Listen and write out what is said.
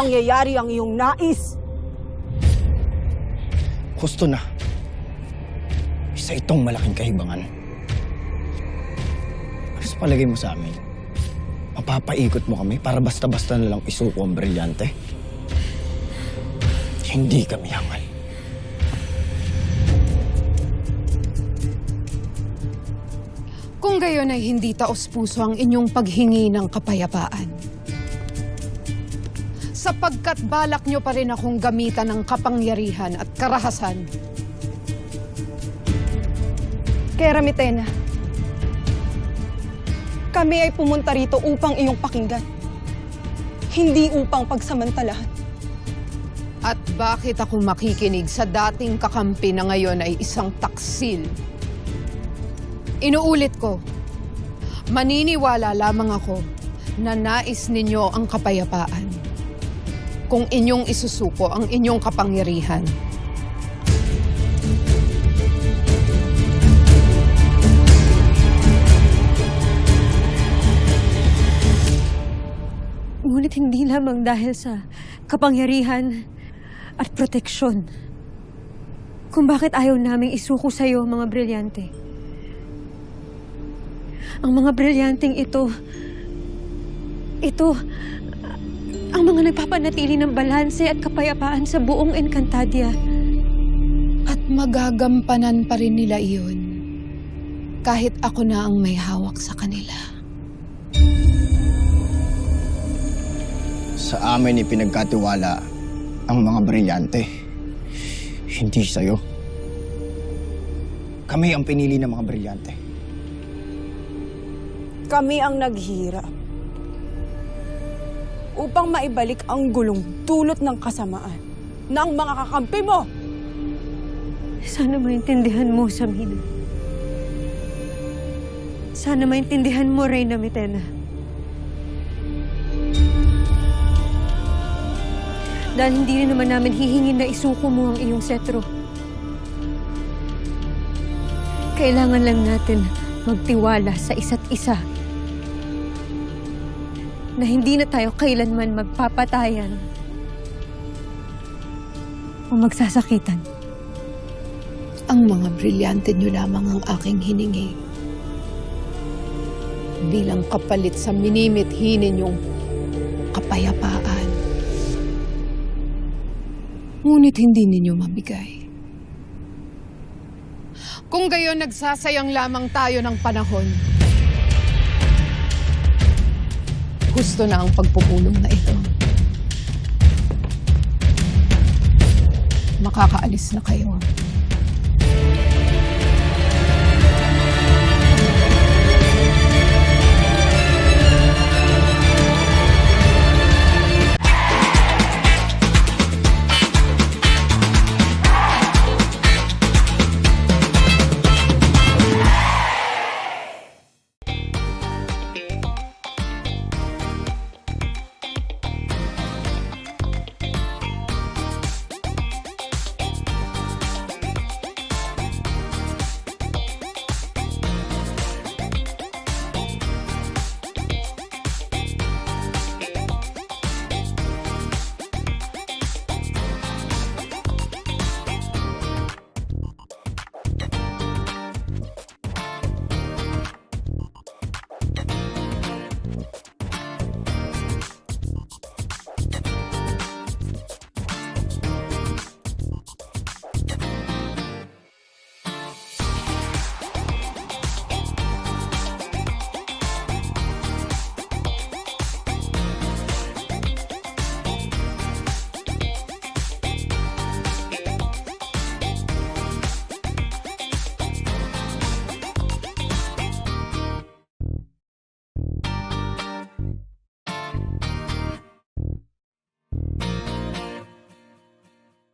mangyayari ang iyong nais. Gusto na. Isa itong malaking kahibangan. Ano sa palagay mo sa amin? Mapapaikot mo kami para basta-basta na lang isuko ang brilyante? Hindi kami hangal. Kung gayon ay hindi taos puso ang inyong paghingi ng kapayapaan. Sapagkat balak nyo pa rin akong gamitan ng kapangyarihan at karahasan. Kaya Ramitena, kami ay pumunta rito upang iyong pakinggan. Hindi upang pagsamantalahan. At bakit ako makikinig sa dating kakampi na ngayon ay isang taksil? Inuulit ko, maniniwala lamang ako na nais ninyo ang kapayapaan kung inyong isusuko ang inyong kapangyarihan. Ngunit hindi lamang dahil sa kapangyarihan at proteksyon. Kung bakit ayaw naming isuko sa iyo, mga brilyante. Ang mga brilyanteng ito, ito, ang mga nagpapanatili ng balanse at kapayapaan sa buong Encantadia. At magagampanan pa rin nila iyon kahit ako na ang may hawak sa kanila. Sa amin ipinagkatiwala ang mga brilyante. Hindi sa'yo. Kami ang pinili ng mga brilyante. Kami ang naghirap upang maibalik ang gulong dulot ng kasamaan ng mga kakampi mo. Sana maintindihan mo, Samina. Sana maintindihan mo, Reyna Mitena. Dahil hindi rin naman namin hihingin na isuko mo ang iyong setro. Kailangan lang natin magtiwala sa isa't isa. Na hindi na tayo kailanman magpapatayan o magsasakitan. Ang mga brilyante nyo lamang ang aking hiningi. Bilang kapalit sa minimithi ninyong kapayapaan. Ngunit hindi ninyo mabigay. Kung gayon nagsasayang lamang tayo ng panahon, gusto na ang pagpupulong na ito. Makakaalis na kayo.